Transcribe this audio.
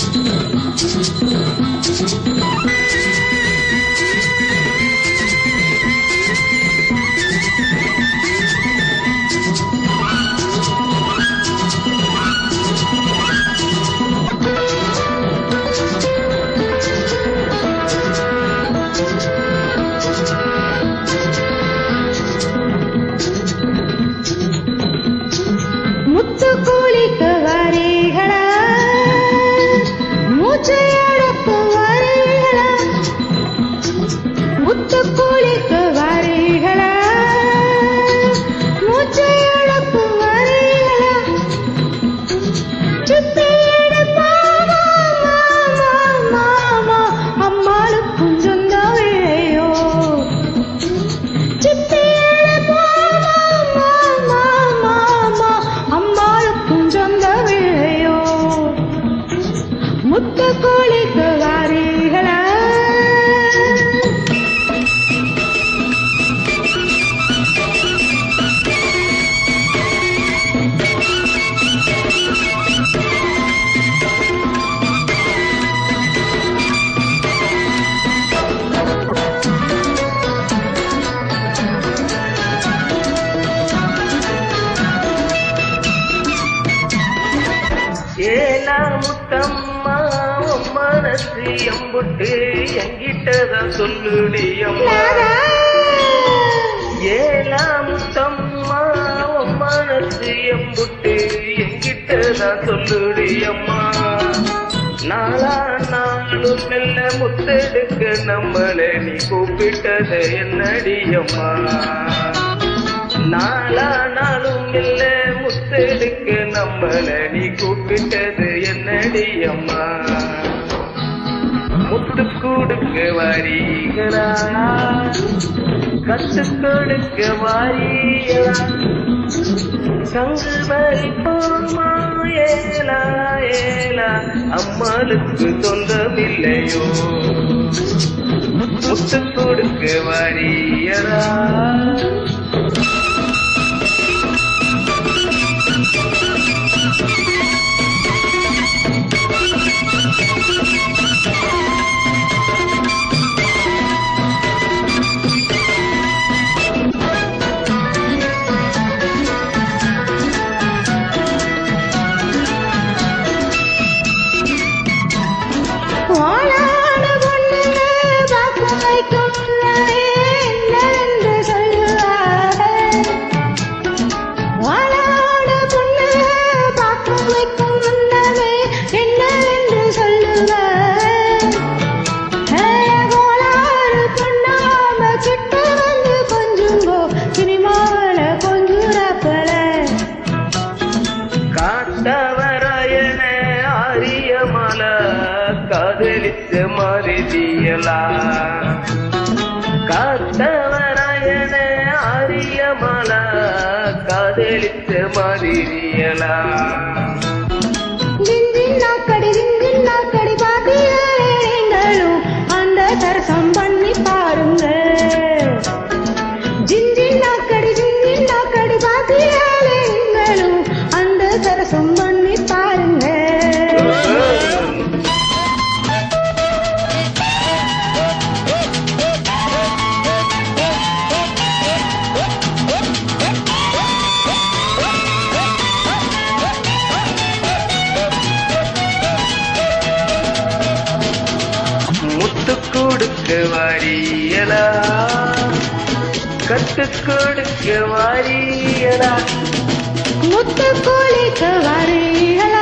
Thank you. Muthamma மனசு எம்புட்டு எங்கிட்டதான் சொல்லுடி அம்மா ஏலா முத்தம்மா மனசு எம்புட்டு எங்கிட்டதான் சொல்லுடி அம்மா நாளா நாளும் மெல்ல முத்தெடுக்க நம்மளை நீ கூப்பிட்டது என்னடி அம்மா நாளா நாளும் இல்ல முத்தெடுக்க நம்மள நீ கூப்பிட்டது என்னடி அம்மா முத்து கொடுக்க வாரீகளா? கத்து கொடுக்க வாரீகளா? சங்கு மறி ஏலா ஏலா. அம்மாளுக்கு சொந்தமில்லையோ? முத்து கொடுக்க வாரியரா சினிமாவில கொஞ்சுறப்பல காத்தவராயன ஆரியமல காதலித்த மருதியலா. காத்தவராயன ஆரியமல காதலித்த மருதியலா. கொடுக்க வாரியலா? கத்து கொடுக்க வாரியலா? முத்து கொடுக்க வாரியலா?